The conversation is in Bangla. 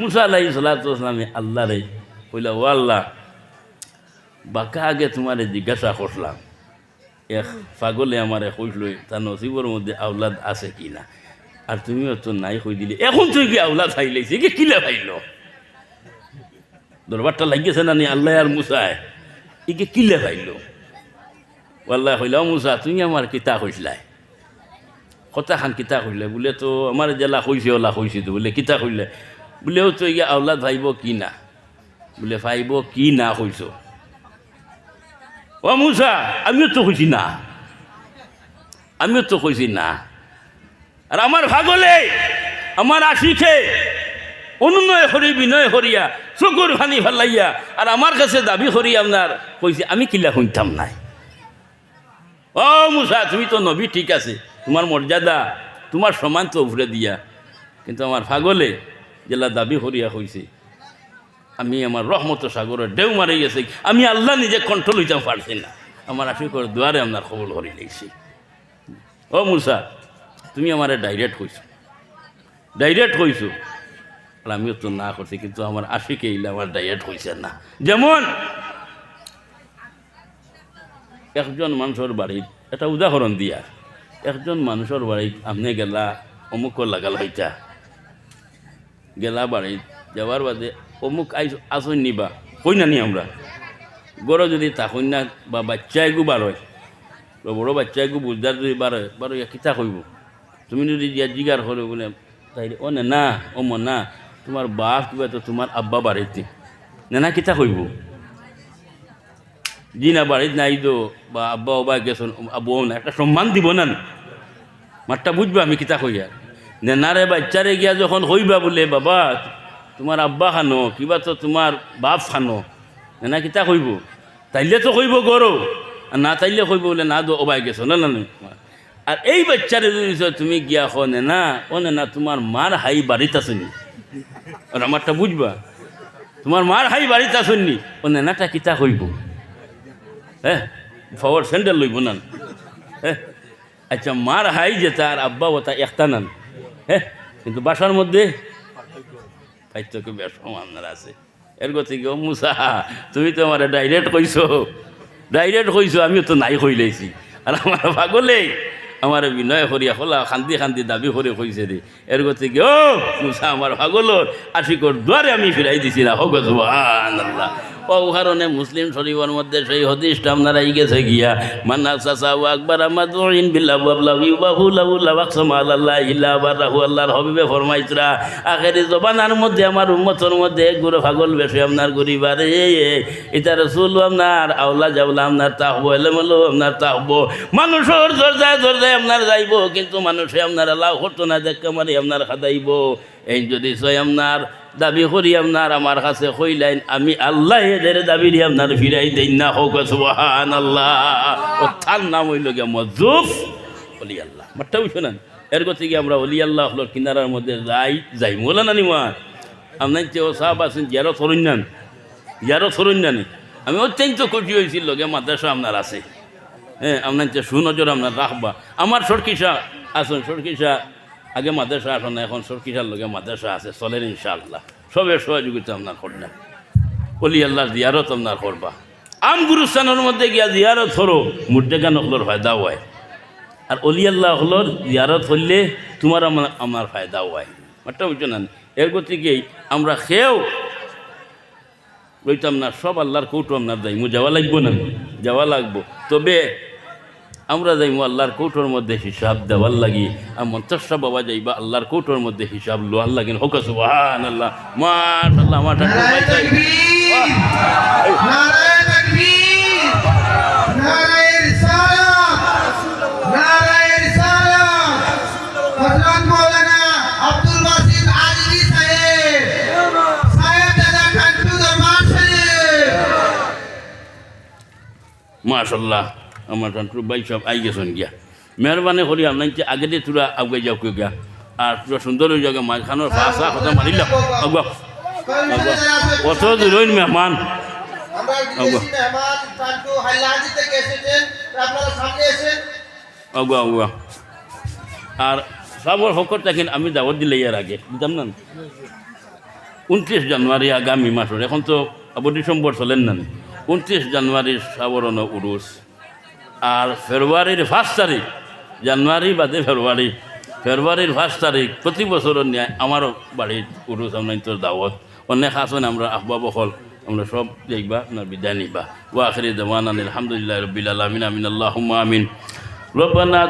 মুসা আলাহি সালাতামে আল্লাহ রে, কইলা, ও আল্লাহ, বাঁকা আগে তোমারে জিজ্ঞাসা করলাম এক পাগলে আমারে কইল তার নসিবর মধ্যে আওলাদ আছে কি না? আর তুমিও তো নাই কই দিলে, এখন তুই কি আওলাদ খাইলাইছে কি কিলে খাইল দরবারটা লাগিয়েছে না নি আল্লাহ আর মুসায়? ইকে কিলে খাইল আল্লাহ কইলা, "ও মুসা, তুমি আমার কিতা কইসলাই কথা খান কিতা কইলে? বলে তো, আমার জেলা কইছে ওলা কইছে তো, বলে কিতা কইলে? বলেও তো ইয়া আওলাদ ভাইব কি না বলে, ভাইব কি না কইছ? ও মুসা, আমিও তো কইছি না। আমিও তো কইছি না। আর আমার ভাগলে আমার আশিখে, অনুনয় হরি বিনয় হরিয়া চকুর ফানি ফালাইয়া আর আমার কাছে দাবি করি আপনার কইছে, আমি কিলা শুনতাম নাই। ও মুসা, তুমি তো নবী ঠিক আছে। তোমার মর্যাদা তোমার সমান তো উভরে দিয়া। কিন্তু আমার ফাগলে জেলা দাবি করিয়া হইছে। আমি আমার রহমত সাগরের ঢেউ মারি গেছে। আমি আল্লাহ নিজে কন্ট্রোল হইতাম, পারছি না। আমার আশিকর দুয়ারে আপনার খবর হরি লেগছি ও মুসা, তুমি আমারে ডাইরেক্ট হইছো। ডাইরেক্ট হইছো। আর আমিও তো না করছি, কিন্তু আমার আশিকে ইলে আমার ডাইরেক্ট হইছে না। যেমন একজন মানুষের বাড়ির এটা উদাহরণ দিয়া, একজন মানুষের বাড়িত আপনি গেলা অমুক লাগাল হইতা। গেলা বাড়িত যাওয়ার বাদে অমুক আইস আসন নিবা কই না নি আমরা? গড় যদি তাকই না বা বাচ্চাইগু বার হয়, বা বড় বাচ্চাইগু বুঝদার যদি বার হয়, বার হইয়া কিতা কইব? তুমি যদি জিয়া জিগার করে বলে তাই ও না না ও না তোমার বাপ কিবা তো তোমার আব্বা বাড়িতে না না কিতা কইব? জি না বাড়িতে নাই তো, বা আব্বা ওবা গেছেন আব্বু না একটা সম্মান দিব না মাঠটা বুঝবা আমি কিতা কইয়া। নে না রে বাচ্চারে গিয়া যখন হইবা বলে, বাবা, তোমার আব্বা খানো, কিবা তো তোমার বাপ খানো নে কিতা কইব? তাইলে তো কইব গরো আর না তাইলে কইব বলে, না দো ওবাই গেছো, না না না। আর এই বাচ্চারে যদি তুমি গিয়া খো নে ও নে তোমার মার হাই বাড়িতে আসেনি আর আমারটা বুঝবা তোমার মার হাই বাড়িতে আসেননি ও নেনাটা কিতা কইব? হ্যাঁ ফওয়ার স্যান্ডেল লইব না হ্যাঁ আচ্ছা মার হাই যে তার আব্বা ও তা একটা নান। হ্যাঁ কিন্তু বাসার মধ্যে বেশ আপনার আছে। এর গতি কি, ও মুসা, তুমি তো আমার ডাইরেক্ট কইছো। ডাইরেক্ট কইছো, আমিও তো নাই কইলাইছি আর আমার পাগলে, আমার বিনয় করিয়া খোলা শান্তি শান্তি দাবি করে কইছে রে। এর গতি ও মুসা, আমার পাগলর আশিকর দুয়ারে আমি ফিরাই দিছি না। হোক আল্লাহ ও কারণে মুসলিম শরীফের মধ্যে সেই হদিসটা আপনারা গেছে গিয়া মান্না সাসা ও আকবর আমাদুইন বিল্লাহ আবলাহ ইউবাহু লাহু আল্লাহ ইল্লা বারাহু আল্লাহর হবিবে ফরমাইতরা, আখেরি জবানার মধ্যে আমার উম্মতর মধ্যে গুরু পাগল বেশি আপনার গরিবারে এটা রসুল আপনার, আওলা জাওলা আপনার তাহবো, এলেমেলো আপনার তাহবো, মানুষের দরজায় দরজায় আপনার যাইব, কিন্তু মানুষে আপনার আল্লাহ করতো না দেখে মারি আপনার খাদাইব, এই যদি সয় আপনার দাবি করি আপনার আমার কাছে কইলাইন আমি আল্লাহ এদের দাবি আপনার ফিরাই দেই না, হোক সুবহান আল্লাহ ও নাম হইল গিয়া মজুফ অলি আল্লাহ মাঠটা বুঝছ না? এর গতি গিয়ে আমরা অলি আল্লাহ হলোর কিনারার মধ্যে যাই যাই। মোলা না নিমা, আপনার যে ও সাহাব আছেন জিয়ারো সরঞ্জান জিয়ারো সরঞ্জানি আমি অত্যন্ত খুশি হয়েছিল লগে মাদ্রাসা আপনার আছে। হ্যাঁ আপনার যে সুনজর আপনার রাখবা আমার সরকিসা আসুন সরকিসা আগে মাদ্রাসা আসুন এখন সরকিসার লগে মাদ্রাসা আছে, চলেন ইনশাআল্লাহ। সবের সহযোগিতা আপনার করলেন অলি আল্লাহর জিয়ারত আপনার করবা। আম গুরুস্থানের মধ্যে গিয়া জিয়ারত হরো মুর্দেগা নকলর ফায়দা হয়। আর অলি আল্লাহ হলোর জিয়ারত হইলে তোমার আমার আমার ফায়দা হয়। মাত্রা বুঝছ না? এর গতিকেই আমরা খেয়েও লইতাম না, সব আল্লাহর কৌটো আপনার যাইমু যাওয়া লাগবো না? যাওয়া লাগবো। তবে আমরা যাইমু আল্লাহর কৌটোর মধ্যে হিসাব দেওয়ার লাগি। আর মন্তস্যা বাবা যাইবা আল্লাহর কৌটোর মধ্যে হিসাব লোয়ার লাগিন হোক সুবাহান আল্লাহ কান্টু দরবার শরীফ মাশাল্লাহ আমার ঠাকুর ভাই সব আই গেছেন গিয়া। মেহরবানি করি আপনার আগে দিয়ে তোরা আগে যাও কে গিয়া। আর তোরা সুন্দর হয়ে যাবে মাঝখানোর ফাঁসা কথা মারিলাম আগুয়া কত দূর মেহমান। আগুয়া আগুয়া আর সবর হকর থাকেন আমি দাওয়াত দিলে ইয়ার আগে। বুঝতাম না উনত্রিশ জানুয়ারি আগামী মাসের এখন তো আবু ডিসেম্বর চলেন না উনত্রিশ জানুয়ারির সাবরণ উরুস আর ফেব্রুয়ারির ফার্স্ট তারিখ, জানুয়ারি বাদে ফেব্রুয়ারি। ফেব্রুয়ারির ফার্স্ট তারিখ, প্রতি বছরের ন্যায় আমারও বাড়ির উরুস আমরা তোর দাওয়াত। অনেক আসুন আমরা আহবাব হল, আমরা সব দেখবা আপনার বিদায় নিবা। ওয়া আখরি দেওয়ান আলহামদুলিল্লাহ রবিল আলমিন, আমিন আল্লাহ আমিন। রব্বানা